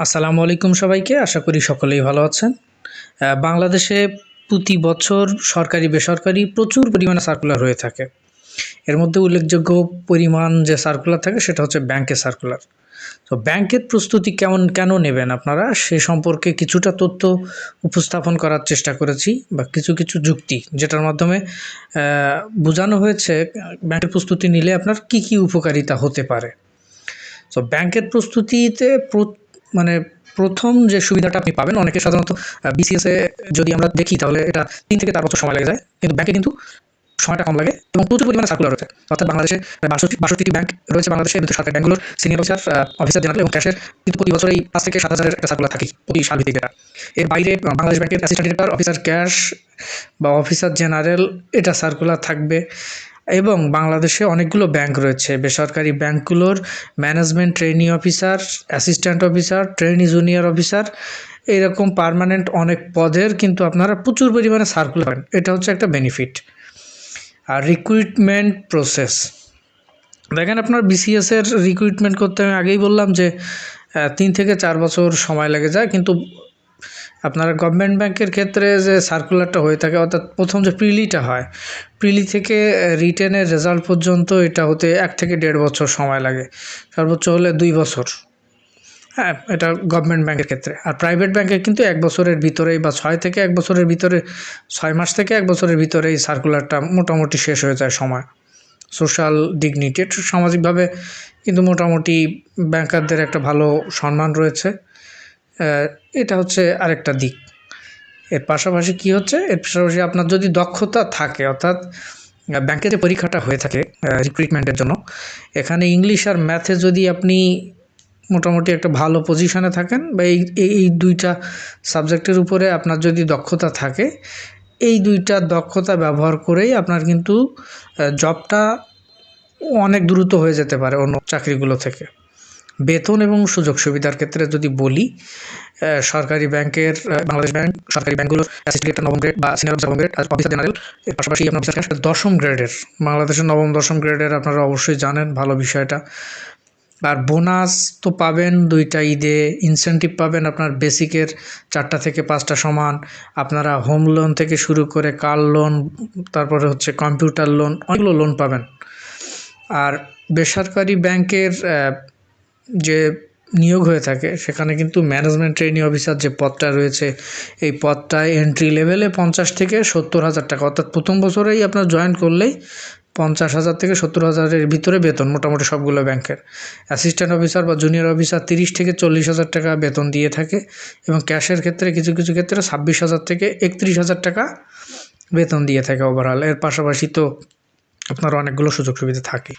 আসসালামু আলাইকুম সবাইকে। আশা করি সকলেই ভালো আছেন। বাংলাদেশে প্রতি বছর সরকারি, বেসরকারি প্রচুর পরিমাণে সার্কুলার হয়ে থাকে। এর মধ্যে উল্লেখযোগ্য পরিমাণ যে সার্কুলার থাকে সেটা হচ্ছে ব্যাংকের সার্কুলার তো ব্যাংকের প্রস্তুতি কেমন, কেন নেবেন আপনারা? সে সম্পর্কে কিছুটা তথ্য উপস্থাপন করার চেষ্টা করেছি বা কিছু কিছু যুক্তি, যেটার মাধ্যমে বোঝানো হয়েছে ব্যাংকের প্রস্তুতি নিলে আপনার কি কি উপকারিতা হতে পারে। তো ব্যাংকের প্রস্তুতিতে প্র- মানে প্রথম যে সুবিধাটা আপনি পাবেন, অনেকে সাধারণত বিসিএস যদি আমরা দেখি, তাহলে এটা তিন থেকে চার বছর সময় লেগে যায়। কিন্তু ব্যাংকে কিন্তু সময়টা কম লাগে এবং প্রচুর পরিমাণে সার্কুলার রয়েছে। অর্থাৎ বাংলাদেশে বাষট্টি, বাষট্টিটি ব্যাংক রয়েছে বাংলাদেশে কিন্তু সরকারি ব্যাংকগুলোর সিনিয়র অফিসার অফিসার জেনারেল এবং ক্যাশের কিন্তু প্রতি বছর এই পাঁচ থেকে সাত হাজারের একটা সার্কুলার থাকি প্রতি সাল ভিত্তিক এটা এর বাইরে বাংলাদেশ ব্যাংকের অ্যাসিস্ট্যান্ট ডিরেক্টর অফিসার ক্যাশ বা অফিসার জেনারেল এটা সার্কুলার থাকবে। এবং বাংলাদেশে অনেকগুলো ব্যাংক রয়েছে। বেসরকারি ব্যাংকগুলোর management trainee officer assistant officer trainee junior officer এরকম পার্মানেন্ট অনেক পদের কিন্তু আপনারা প্রচুর পরিমাণে সার্কুলার পাবেন। এটা হচ্ছে একটা বেনিফিট আর রিক্রুটমেন্ট প্রসেস দেখেন আপনার বিসিএস এর রিক্রুটমেন্ট করতে আমি আগেই বললাম যে তিন থেকে চার বছর সময় লেগে যায়, কিন্তু আপনার গভর্নমেন্ট ব্যাংকের ক্ষেত্রে যে সার্কুলারটা হয়ে থাকে, অর্থাৎ প্রথম যে প্রিলিটা হয় প্রিলি থেকে রিটেনের রেজাল্ট পর্যন্ত এটা হতে এক থেকে দেড় বছর সময় লাগে। সর্বোচ্চ হলে দুই বছর। হ্যাঁ এটা গভর্নমেন্ট ব্যাংকের ক্ষেত্রে। আর প্রাইভেট ব্যাংকে কিন্তু এক বছরের ভিতরেই বা ছয় থেকে এক বছরের ভিতরে, ছয় মাস থেকে এক বছরের ভিতরেই সার্কুলারটা মোটামুটি শেষ হয়ে যায় সময়। সোশ্যাল ডিগনিটি সামাজিকভাবে কিন্তু মোটামুটি ব্যাংকারদের একটা ভালো সম্মান রয়েছে। এটা হচ্ছে আরেকটা দিক। এর পাশাপাশি কি হচ্ছে? এর পাশাপাশি আপনার যদি দক্ষতা থাকে, অর্থাৎ ব্যাংকে যে পরীক্ষাটা হয়ে থাকে রিক্রুটমেন্টের জন্য, এখানে ইংলিশ আর ম্যাথে যদি আপনি মোটামুটি একটা ভালো পজিশনে থাকেন, বা এই- এই দুইটা সাবজেক্টের উপরে আপনার যদি দক্ষতা থাকে, এই দুইটা দক্ষতা ব্যবহার করেই আপনার কিন্তু জবটা অনেক দ্রুত হয়ে যেতে পারে অন্য চাকরিগুলো থেকে। বেতন এবং সুযোগ সুবিধার ক্ষেত্রে যদি বলি সরকারি ব্যাংকের বাংলাদেশ ব্যাংক, সরকারি ব্যাংকগুলোর অ্যাসিস্ট্যান্ট নবম গ্রেড বা সিনিয়র নবম গ্রেড অফিসার জেনারেল এর পাশাপাশি আপনার অফিসার দশম গ্রেডের বাংলাদেশের নবম, দশম গ্রেডের আপনারা অবশ্যই জানেন ভালো বিষয়টা। আর বোনাস তো পাবেন দুইটা ঈদে ইনসেন্টিভ পাবেন আপনার বেসিকের চারটা থেকে পাঁচটা সমান, আপনারা হোম লোন থেকে শুরু করে কার লোন তারপরে হচ্ছে কম্পিউটার লোন অনেকগুলো লোন পাবেন। আর বেসরকারি ব্যাংকের যে নিয়োগ হয়ে থাকে, সেখানে কিন্তু ম্যানেজমেন্ট ট্রেনিং অফিসার যে পদটা রয়েছে, এই পদটায় এন্ট্রি লেভেলে পঞ্চাশ থেকে সত্তর হাজার টাকা। অর্থাৎ প্রথম বছরেই আপনার জয়েন করলেই পঞ্চাশ হাজার থেকে সত্তর হাজারের ভিতরে বেতন, মোটামুটি সবগুলো ব্যাংকের। অ্যাসিস্ট্যান্ট অফিসার বা জুনিয়র অফিসার তিরিশ থেকে চল্লিশ হাজার টাকা বেতন দিয়ে থাকে এবং ক্যাশের ক্ষেত্রে কিছু কিছু ক্ষেত্রে ছাব্বিশ হাজার থেকে একত্রিশ হাজার টাকা বেতন দিয়ে থাকে ওভারঅল এর পাশাপাশি তো আপনার অনেকগুলো সুযোগ সুবিধা থাকে।